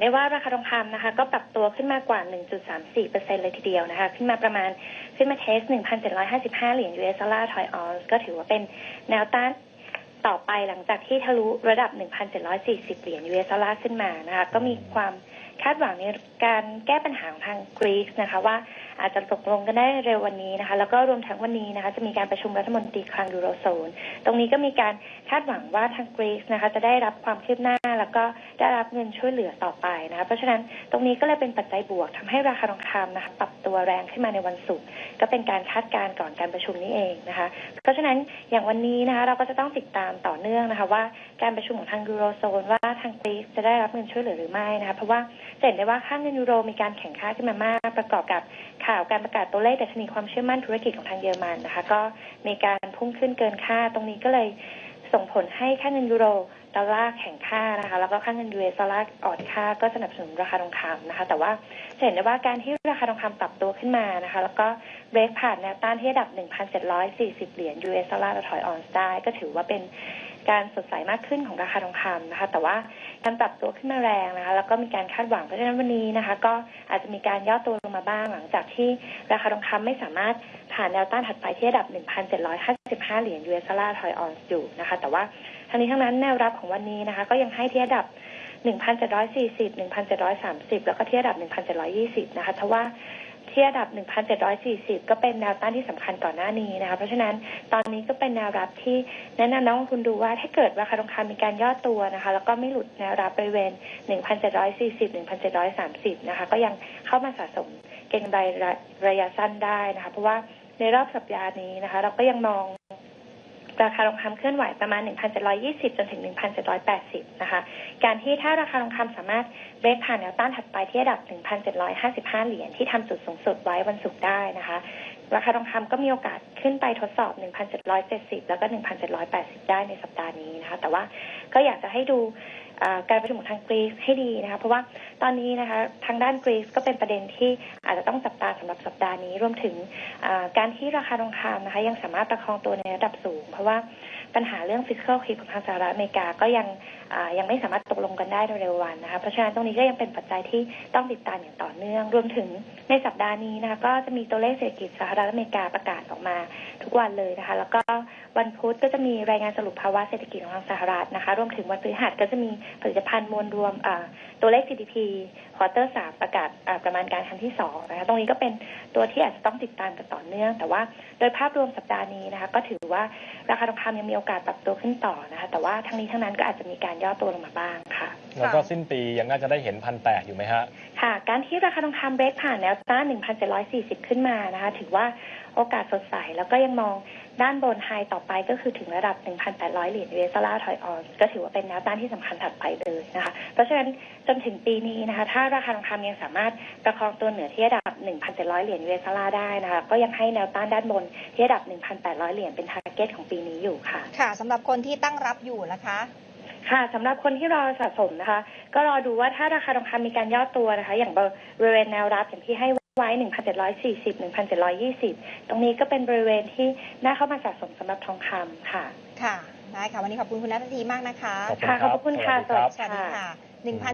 ได้ว่าราคาทองคำนะคะ ก็ปรับตัวขึ้นมากว่า 1.34%เลยทีเดียวนะคะ ขึ้นมาประมาณขึ้นมาเทส 1,755 เหรียญ US ดอลลาร์ทอยออนซ์ก็ถือว่าเป็นแนวต้านต่อไปหลังจากที่ทะลุระดับ 1,740 เหรียญ US ดอลลาร์ขึ้นมานะคะ ก็มีความ คาดหวังในการแก้ปัญหาของทางกรีซนะคะว่าอาจจะตกลงกันได้เร็ววันนี้นะคะ แล้วก็รวมทั้งวันนี้นะคะ จะมีการประชุมรัฐมนตรีคลังยูโรโซน ตรงนี้ก็มีการคาดหวังว่าทางกรีซนะคะ จะได้รับความคืบหน้าแล้วก็ได้รับเงินช่วยเหลือต่อไปนะคะ เพราะฉะนั้นตรงนี้ก็เลยเป็นปัจจัยบวกทำให้ราคาทองคำนะคะ ปรับตัวแรงขึ้นมาในวันศุกร์ก็เป็นการคาดการณ์ก่อนการประชุมนี้เองนะคะ เพราะฉะนั้นอย่างวันนี้นะคะ เราก็จะต้องติดตามต่อเนื่องนะคะ ว่าการประชุมของทางยูโรโซนว่าทางกรีซจะได้รับเงินช่วยเหลือหรือไม่นะคะ เพราะว่าเห็นได้ว่าค่าเงินยูโรมีการแข่งค่าขึ้นมามาก ประกอบกับข่าวการประกาศตัวเลขดัชนีความเชื่อมั่นธุรกิจของทางเยอรมันนะคะ ก็มีการพุ่งขึ้นเกินค่าตรงนี้ก็เลยส่งผลให้ค่าเงินยูโร ดอลลาร์แข่งค่านะคะ แล้วก็ค่าเงินยูเอสดอลลาร์อ่อนค่าก็สนับสนุนราคาทองคำนะคะ แต่ว่าจะเห็นได้ว่าการที่ราคาทองคำปรับตัวขึ้นมานะคะ แล้วก็เบรกผ่านแนวต้านที่ระดับ 1,740 เหรียญ US ดอลลาร์ต่อถอยออนซ์ได้ ก็ถือว่าเป็นการสดใสมากขึ้นของราคาทองคำนะคะ แต่ว่าการปรับตัวขึ้นมาแรงนะคะ แล้วก็มีการคาดหวังเพราะฉะนั้นวันนี้นะคะ ก็อาจจะมีการย่อตัวลงมาบ้างหลังจากที่ราคาทองคำไม่สามารถผ่านแนวต้านถัดไปที่ระดับ 1,755 เหรียญ US ดอลลาร์ถอยออนซ์อยู่นะคะ แต่ว่า ทั้งนี้ทั้งนั้นแนวรับของวันนี้นะคะ ก็ยังให้ที่ระดับ 1,740 1,730 แล้วก็ที่ระดับ 1,720 นะคะทว่าที่ระดับ 1,740 ก็เป็นแนวต้านที่สำคัญก่อนหน้านี้นะคะ เพราะฉะนั้นตอนนี้ก็เป็นแนวรับที่แนะนำนักลงทุนดูว่าถ้าเกิดราคาทองคำมีการย่อตัวนะคะ แล้วก็ไม่หลุดแนวรับบริเวณ 1,740 1,730 นะคะ ก็ยังเข้ามาสะสมเก็งกำไรระยะสั้นได้นะคะ เพราะว่าในรอบสัปดาห์นี้นะคะ เราก็ยังมอง ราคาทองคำเคลื่อนไหวประมาณ 1,720 จนถึง 1,780 นะคะ การที่ถ้าราคาทองคำสามารถเบรกผ่านแนวต้านถัดไปที่ระดับ 1,755 เหรียญที่ทำจุดสูงสุดไว้วันศุกร์ได้นะคะ ราคาทองคำก็มีโอกาสขึ้นไปทดสอบ 1,770 แล้วก็ 1,780 ได้ในสัปดาห์นี้นะคะ แต่ว่าก็อยากจะให้ดู การประชุมของทางกรีซให้ดีนะคะเพราะว่าตอนนี้นะคะทางด้านกรีซก็เป็นประเด็นที่อาจจะต้องจับตาสำหรับสัปดาห์นี้รวมถึงการที่ราคาทองคำนะคะยังสามารถประคองตัวในระดับสูง เพราะว่าปัญหาเรื่อง fiscal cliff ของทางสหรัฐอเมริกาก็ยังยังไม่สามารถตกลงกันได้ในเร็ววันนะคะเพราะฉะนั้นตรงนี้ก็ยังเป็นปัจจัยที่ต้องติดตามอย่างต่อเนื่อง รวมถึงในสัปดาห์นี้นะคะก็จะมีตัวเลขเศรษฐกิจสหรัฐอเมริกาประกาศออกมาทุกวันเลยนะคะ แล้วก็วันพุธก็จะมีรายงานสรุปภาวะเศรษฐกิจของทางสหรัฐนะคะ รวมถึงวันพฤหัสก็จะมีผลิตภัณฑ์มวลรวมอ่าตัวเลข GDP ควอเตอร์สามประกาศอ่าประมาณการครั้งที่สองนะคะตรงนี้ก็เป็นตัวที่อาจจะต้องติดตามกันต่อเนื่อง แต่ว่าโดยภาพรวมสัปดาห์นี้นะคะก็ถือว่าราคาทองคำยังมีโอกาสปรับตัวขึ้นต่อนะคะแต่ว่าทั้งนี้ทั้งนั้นก็อาจจะมีการย่อตัวลงมาบ้างค่ะแล้วก็สิ้นปียังน่าจะได้เห็นพันแปดอยู่ไหมฮะค่ะ การที่ราคาทองคำเบรกผ่านแนวต้าน 1,740 ขึ้นมานะคะถือว่าโอกาสสดใส แล้วก็ยังมองด้านบนไฮต่อไปก็คือถึงระดับ 1,800 เหรียญ US ดอลลาร์ถอยออนก็ถือว่าเป็นแนวต้านที่สำคัญถัดไปเลยนะคะ เพราะฉะนั้นจนถึงปีนี้นะคะ ถ้าราคาทองคำยังสามารถประคองตัวเหนือที่ระดับ 1,700 เหรียญ US ดอลลาร์ได้นะคะ ก็ยังให้แนวต้านด้านบนที่ระดับ 1,800 เหรียญเป็นทาร์เก็ตของปีนี้อยู่ค่ะ ค่ะสำหรับคนที่ตั้งรับอยู่นะคะค่ะสำหรับคนที่รอสะสมนะคะ ก็รอดูว่าถ้าราคาทองคำมีการย่อตัวนะคะ อย่างบริเวณแนวรับอย่างที่ให้ ไว้ 1,740 1,720 ตรงนี้ก็เป็นบริเวณที่น่าเข้ามาสะสมสำหรับทองคำค่ะ ค่ะ ได้ค่ะ วันนี้ขอบคุณคุณนัททีมากนะคะ ขอบคุณค่ะครับขอบคุณค่ะ สวัสดีครับสวัสดีค่ะหนึ่งพัน